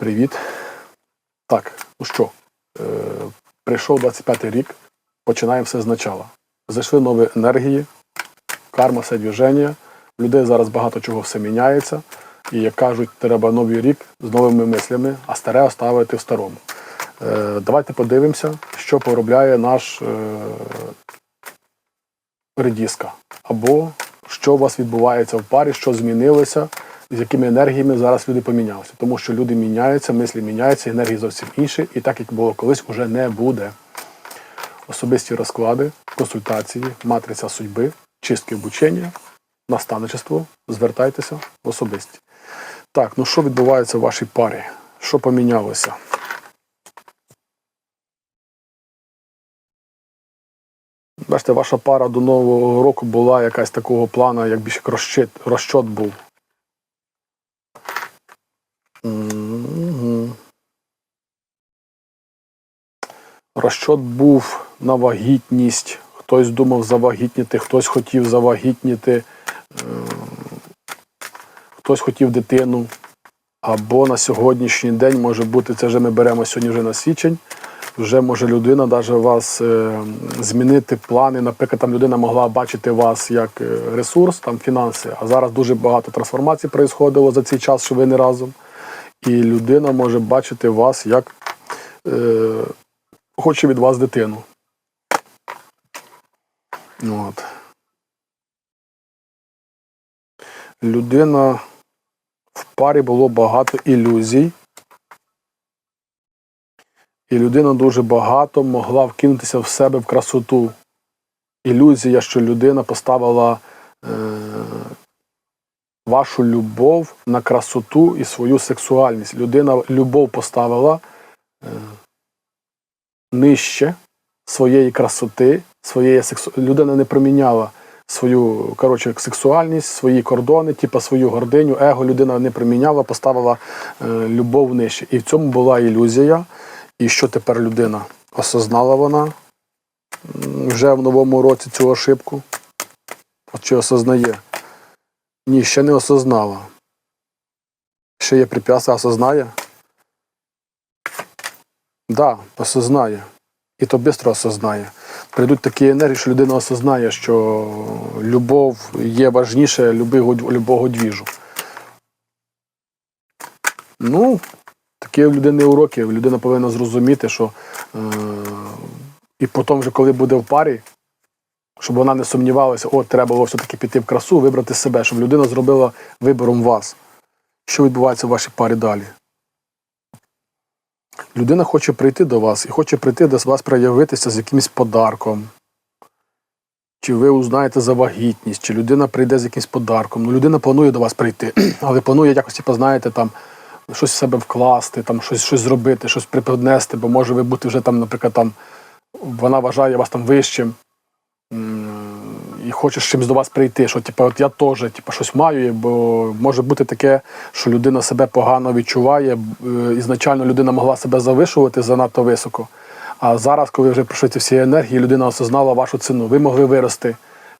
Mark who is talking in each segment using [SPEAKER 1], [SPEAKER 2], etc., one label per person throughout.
[SPEAKER 1] Привіт. Так, ну що, е, прийшов 25-й рік, починаємо все спочатку. Зайшли нові енергії, карма, все движення. В людей зараз багато чого все міняється. І як кажуть, треба новий рік з новими мислями, а старе оставити в старому. Е, давайте подивимося, що поробляє наш е, редіска. Або що у вас відбувається в парі, що змінилося, з якими енергіями зараз люди помінялися. Тому що люди міняються, мислі міняються, енергії зовсім інші, і так як було колись, уже не буде. Особисті розклади, консультації, матриця судьби, чистки обучення, наставничество. Звертайтеся в особисті. Так, ну що відбувається в вашій парі? Що помінялося? Бачите, ваша пара до Нового року була якась такого плану, як більше розчет, розчот був. Мгм. Розчот був на вагітність. Хтось думав завагітніти, хтось хотів завагітніти, е, хтось хотів дитину. Або на сьогоднішній день може бути, це вже ми беремо сьогодні вже на січень. Вже може людина навіть вас е, змінити плани. Наприклад, там людина могла бачити вас як е, ресурс, там фінанси, а зараз дуже багато трансформацій происходило за цей час, що ви не разом. І людина може бачити вас як е, хоче від вас дитину. От. Людина в парі було багато ілюзій. І людина дуже багато могла вкинутися в себе в красоту. Ілюзія, що людина поставила е, вашу любов на красоту і свою сексуальність. Людина любов поставила е, нижче своєї красоти, своєї сексу... людина не проміняла свою коротше, сексуальність, свої кордони, типу свою гординю, его людина не проміняла, поставила е, любов нижче. І в цьому була ілюзія. І що тепер людина? Осознала вона вже в новому році цю ошибку? От Чи осознає? Ні, ще не осознала. Ще є прип'яса, осознає? Да, осознає. І то швидко осознає. Прийдуть такі енергії, що людина осознає, що любов є важніше любого, двіжу. Ну, такі в людини уроки. Людина повинна зрозуміти, що е, і потім, вже коли буде в парі, щоб вона не сумнівалася, от треба було все-таки піти в красу, вибрати себе, щоб людина зробила вибором вас. Що відбувається в вашій парі далі? Людина хоче прийти до вас і хоче прийти до вас проявитися з якимось подарком. Чи ви узнаєте за вагітність, чи людина прийде з якимось подарком. Ну, людина планує до вас прийти, але планує якось, типу, знаєте, там, щось в себе вкласти, там, щось, щось зробити, щось приподнести, бо може ви бути вже там, наприклад, там, вона вважає вас там вищим і хоче з чимось до вас прийти, що типу, от я теж типу, щось маю, бо може бути таке, що людина себе погано відчуває. е, Ізначально людина могла себе завишувати занадто високо. А зараз, коли вже пройшли ці всі енергії, людина осознала вашу ціну. Ви могли вирости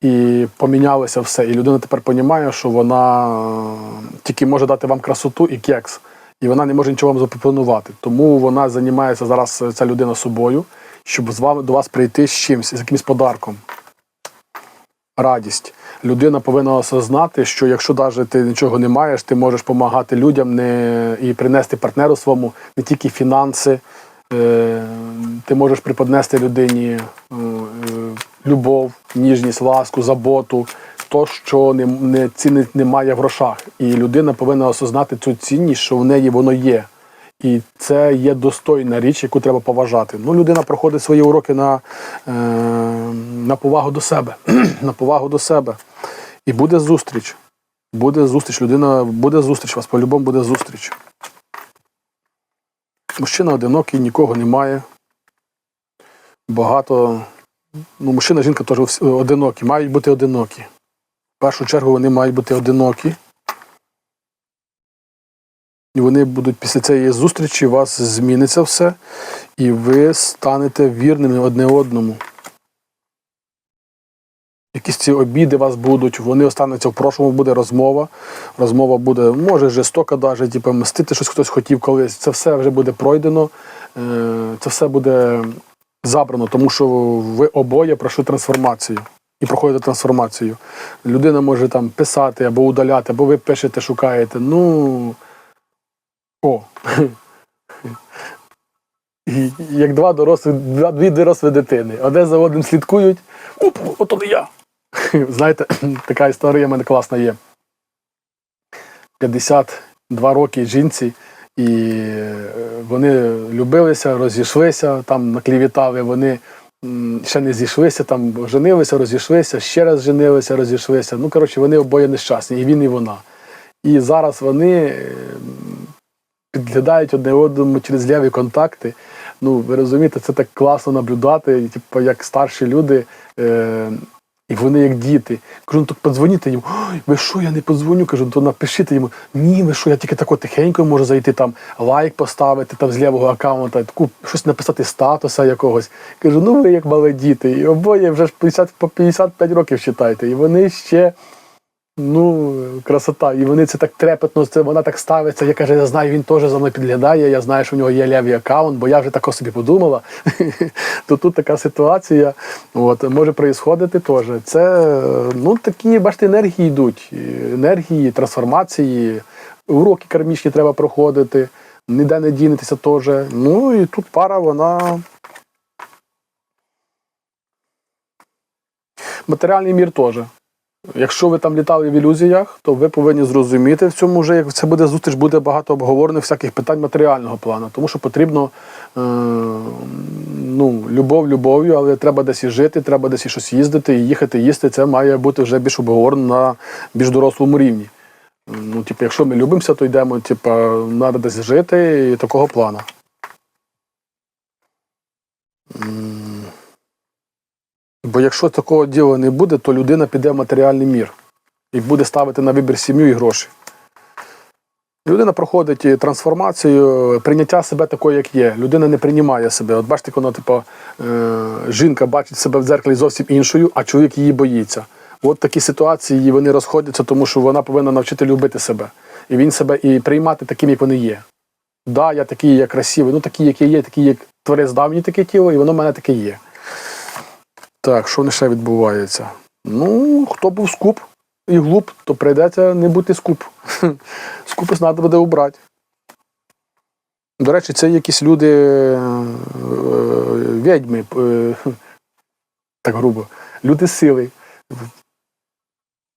[SPEAKER 1] і помінялося все. І людина тепер розуміє, що вона е, тільки може дати вам красоту і кекс. І вона не може нічого вам запропонувати. Тому вона займається зараз е, ця людина собою, щоб з вами до вас прийти з чимось, з якимось подарком радість. Людина повинна осознати, що якщо навіть ти нічого не маєш, ти можеш допомагати людям не, і принести партнеру своєму не тільки фінанси, е, ти можеш приподнести людині е, любов, ніжність, ласку, заботу, то, що не, не цінить немає в грошах. І людина повинна осознати цю цінність, що в неї воно є. І це є достойна річ, яку треба поважати. Ну, людина проходить свої уроки на, е, на повагу до себе. на повагу до себе. І буде зустріч. Буде зустріч. Людина буде зустріч, вас по-любому буде зустріч. Мужчина одинокий, нікого немає. Багато. Ну, мужчина, жінка теж одинокі, мають бути одинокі. В першу чергу вони мають бути одинокі. Вони будуть після цієї зустрічі, у вас зміниться все, і ви станете вірними одне одному. якісь ці обіди вас будуть, вони остануться в прошлому, буде розмова. Розмова буде, може, жорстока навіть, типу, мстити щось хтось хотів колись. Це все вже буде пройдено, е, це все буде забрано, тому що ви обоє пройшли трансформацію. І проходите трансформацію. Людина може там писати або удаляти, або ви пишете, шукаєте. Ну. О. Як два дорослі, дві дорослі дитини. Одне за одним слідкують. Оп, ото не я. Знаєте, така історія в мене класна є. 52 роки жінці, і е, вони любилися, розійшлися, там наклівітали, вони ще не зійшлися, там женилися, розійшлися, ще раз женилися, розійшлися. Ну, коротше, вони обоє нещасні, і він, і вона. І зараз вони е, підглядають одне одному через ляві контакти. Ну, ви розумієте, це так класно наблюдати, типу, як старші люди, е, і вони як діти. Кажу, ну то подзвоніть Ой, ви що, я не подзвоню? Кажу, «Ну, то напишіть йому, ні, ви що, я тільки тако тихенько можу зайти, там лайк поставити там з лівого аккаунта, таку, щось написати статуса якогось. Кажу, ну ви як малі діти. І обоє вже ж 50, по 55 років вважаєте. І вони ще. Ну, красота. І вони це так трепетно, це вона так ставиться. Я каже, я знаю, він теж за мною підглядає. Я знаю, що в нього є левий аккаунт, бо я вже тако собі подумала. То тут така ситуація от, може проїсходити теж. Це ну, такі, бачите, енергії йдуть. Енергії, трансформації, уроки кармічні треба проходити, ніде не дінетеся теж. Ну і тут пара, вона. Матеріальний мір теж. Якщо ви там літали в ілюзіях, то ви повинні зрозуміти в цьому вже, як це буде зустріч, буде багато обговорених всяких питань матеріального плану, тому що потрібно е, ну, любов любов'ю, але треба десь і жити, треба десь і щось їздити, і їхати, їсти. Це має бути вже більш обговорено на більш дорослому рівні. Ну, типу, якщо ми любимося, то йдемо, типу, треба десь жити і такого плану. Бо якщо такого діла не буде, то людина піде в матеріальний мір і буде ставити на вибір сім'ю і гроші. Людина проходить трансформацію, прийняття себе такою, як є. Людина не приймає себе. От бачите, коли типу, е, жінка бачить себе в дзеркалі зовсім іншою, а чоловік її боїться. От такі ситуації вони розходяться, тому що вона повинна навчити любити себе. І він себе і приймати таким, як вони є. Да, я такий, я красивий, ну такий, який є, такий, як творець дав мені таке тіло, і воно в мене таке є. Так, що не ще відбувається? Ну, хто був скуп і глуп, то прийдеться не бути скуп. Скупи треба буде убрати. До речі, це якісь люди е, відьми, е, так грубо, люди сили.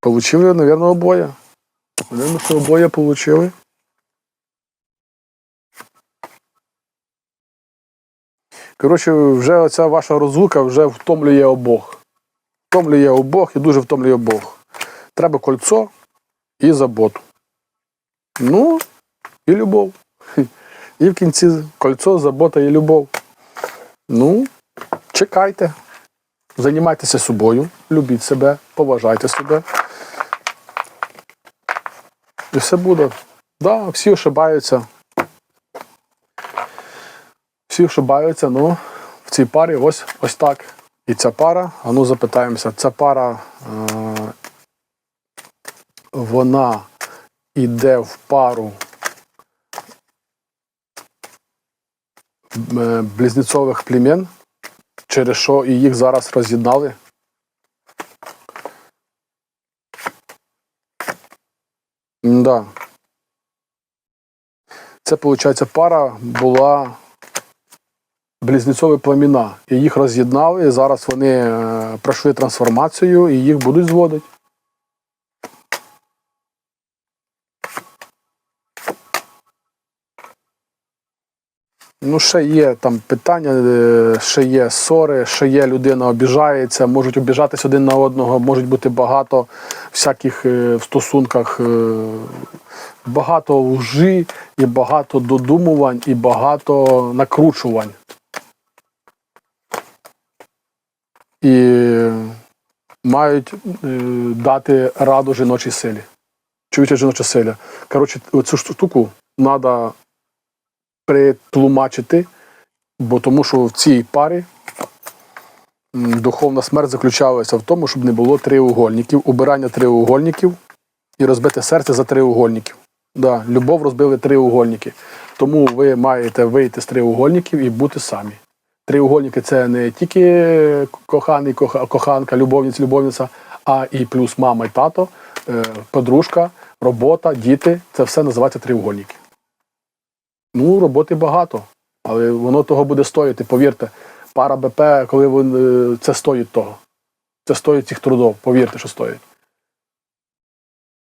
[SPEAKER 1] Получили, мабуть, обоє. Наверно, що обоє получили. Коротше, вже оця ваша розлука вже втомлює обох. Втомлює обох і дуже втомлює обох. Треба кольцо і заботу. Ну, і любов. І в кінці кольцо, забота і любов. Ну, чекайте. Займайтеся собою, любіть себе, поважайте себе. І все буде. Да, всі ошибаються. Всі ошибаються, ну, в цій парі ось ось так. І ця пара, а ну запитаємося, ця пара е, вона йде в пару е, близнецових племін, через що і їх зараз роз'єднали. Да. Це, виходить, пара була близнецові племіна. І їх роз'єднали, і зараз вони е, пройшли трансформацію і їх будуть зводити. Ну, ще є там питання, е, ще є ссори, ще є людина обіжається, можуть обіжатись один на одного, можуть бути багато всяких е, в стосунках, багато лжи, і багато додумувань, і багато накручувань. І мають е, дати раду жіночій силі. Чуюча жіноча сила. Коротше, цю штуку треба притлумачити, бо тому що в цій парі духовна смерть заключалася в тому, щоб не було триугольників, убирання триугольників і розбите серце за триугольників. Да, любов розбили триугольники. Тому ви маєте вийти з триугольників і бути самі. Триугольники це не тільки коханий, коханка, любовниця, любовниця, а і плюс мама і тато, е, подружка, робота, діти. Це все називається триугольники. Ну, роботи багато, але воно того буде стоїти, повірте. Пара БП, коли він, е, це стоїть того. Це стоїть цих трудов, повірте, що стоїть.